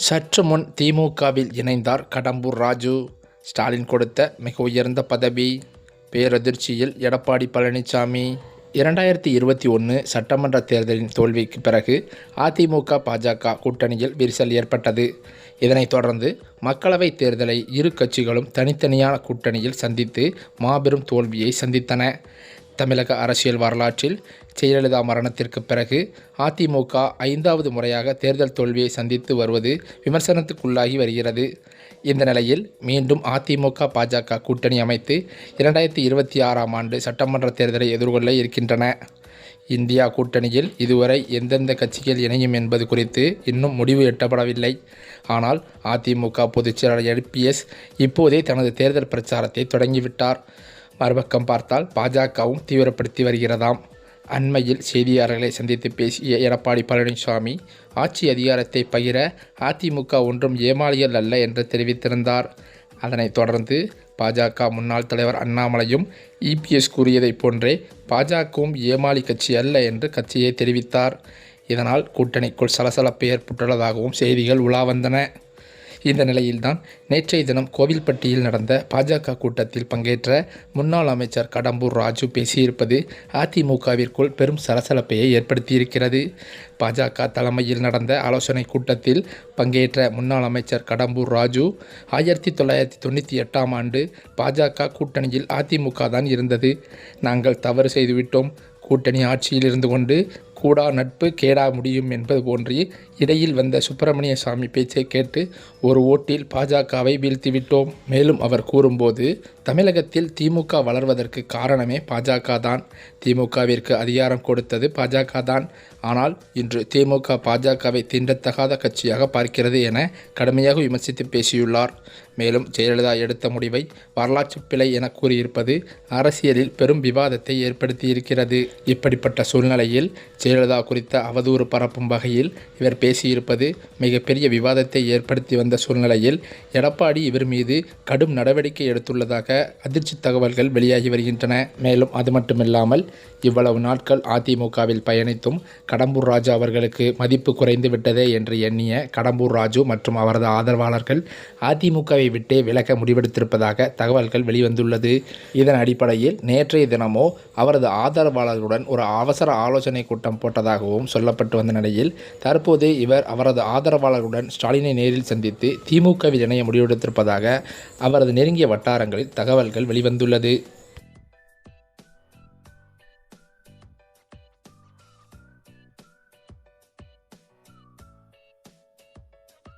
சற்று முன் திமுகவில் இணைந்தார் கடம்பூர் ராஜு. ஸ்டாலின் கொடுத்த மிக உயர்ந்த பதவி. பேரதிர்ச்சியில் எடப்பாடி பழனிசாமி. இரண்டாயிரத்தி இருபத்தி ஒன்று சட்டமன்ற தேர்தலின் தோல்விக்கு பிறகு அதிமுக பாஜக கூட்டணியில் விரிசல் ஏற்பட்டது. இதனைத் தொடர்ந்து மக்களவைத் தேர்தலை இரு கட்சிகளும் தனித்தனியான கூட்டணியில் சந்தித்து மாபெரும் தோல்வியை சந்தித்தன. தமிழக அரசியல் வரலாற்றில் ஜெயலலிதா மரணத்திற்கு பிறகு அதிமுக ஐந்தாவது முறையாக தேர்தல் தோல்வியை சந்தித்து வருவது விமர்சனத்துக்குள்ளாகி வருகிறது. இந்த நிலையில் மீண்டும் அதிமுக பாஜக கூட்டணி அமைத்து இரண்டாயிரத்தி இருபத்தி ஆறாம் ஆண்டு சட்டமன்ற தேர்தலை எதிர்கொள்ள இருக்கின்றன. இந்தியா கூட்டணியில் இதுவரை எந்தெந்த கட்சிகள் இணையும் என்பது குறித்து இன்னும் முடிவு எட்டப்படவில்லை. ஆனால் அதிமுக பொதுச் செயலாளர் எல்பிஎஸ் இப்போதே தனது தேர்தல் பிரச்சாரத்தை தொடங்கிவிட்டார். மறுபக்கம் பார்த்தால் பாஜகவும் தீவிரப்படுத்தி வருகிறதாம். அண்மையில் செய்தியாளர்களை சந்தித்து பேசிய எடப்பாடி பழனிசாமி ஆட்சி அதிகாரத்தை பகிர அதிமுக ஒன்றும் ஏமாளிகள் அல்ல என்று தெரிவித்திருந்தார். அதனைத் தொடர்ந்து பாஜக முன்னாள் தலைவர் அண்ணாமலையும் இபிஎஸ் கூறியதைப் போன்றே பாஜகவும் ஏமாளி கட்சி அல்ல என்று கட்சியை தெரிவித்தார். இதனால் கூட்டணிக்குள் சலசலப்பு ஏற்பட்டுள்ளதாகவும் செய்திகள் உலா வந்தன. இந்த நிலையில்தான் நேற்றைய தினம் கோவில்பட்டியில் நடந்த பாஜக கூட்டத்தில் பங்கேற்ற முன்னாள் அமைச்சர் கடம்பூர் ராஜு பேசியிருப்பது அதிமுகவிற்குள் பெரும் சலசலப்பையை ஏற்படுத்தியிருக்கிறது. பாஜக தலைமையில் நடந்த ஆலோசனை கூட்டத்தில் பங்கேற்ற முன்னாள் அமைச்சர் கடம்பூர் ராஜு ஆயிரத்தி தொள்ளாயிரத்தி தொண்ணூற்றி எட்டாம் ஆண்டு பாஜக கூட்டணியில் அதிமுக தான் இருந்தது. நாங்கள் தவறு செய்துவிட்டோம். கூட்டணி ஆட்சியில் இருந்து கொண்டு கூடா நட்பு கேடா முடியும் என்பது போன்று இடையில் வந்த சுப்பிரமணிய சாமி பேச்சை கேட்டு ஒரு ஓட்டில் பாஜகவை வீழ்த்திவிட்டோம். மேலும் அவர் கூறும்போது தமிழகத்தில் திமுக வளர்வதற்கு காரணமே பாஜக தான். திமுகவிற்கு அதிகாரம் கொடுத்தது பாஜக தான். ஆனால் இன்று திமுக பாஜகவை தீண்டத்தகாத கட்சியாக பார்க்கிறது என கடுமையாக விமர்சித்து பேசியுள்ளார். மேலும் ஜெயலலிதா எடுத்த முடிவை வரலாற்று பிழை என கூறியிருப்பது அரசியலில் பெரும் விவாதத்தை ஏற்படுத்தியிருக்கிறது. இப்படிப்பட்ட சூழ்நிலையில் ஜெயலலிதா குறித்த அவதூறு பரப்பும் வகையில் இவர் பேசியிருப்பது மிகப்பெரிய விவாதத்தை ஏற்படுத்தி வந்த சூழ்நிலையில் எடப்பாடி இவர் மீது கடும் நடவடிக்கை எடுத்துள்ளதாக அதிர்ச்சி தகவல்கள் வெளியாகி வருகின்றன. மேலும் அது மட்டுமில்லாமல் இவ்வளவு நாட்கள் அதிமுகவில் பயணித்தும் கடம்பூர் ராஜு அவர்களுக்கு மதிப்பு குறைந்து விட்டதே என்று எண்ணிய கடம்பூர் ராஜு மற்றும் அவரது ஆதரவாளர்கள் அதிமுகவை விட்டே விலக முடிவெடுத்திருப்பதாக தகவல்கள் வெளிவந்துள்ளது. இதன் அடிப்படையில் நேற்றைய தினமோ அவரது ஆதரவாளர்களுடன் ஒரு அவசர ஆலோசனை கூட்டம் போட்டதாகவும் சொல்லப்பட்டு வந்த நிலையில் தற்போது இவர் அவரது ஆதரவாளர்களுடன் ஸ்டாலினை நேரில் சந்தித்து திமுகவில் இணைய முடிவெடுத்திருப்பதாக அவரது நெருங்கிய வட்டாரங்களில் தகவல்கள் வெளிவந்துள்ளது.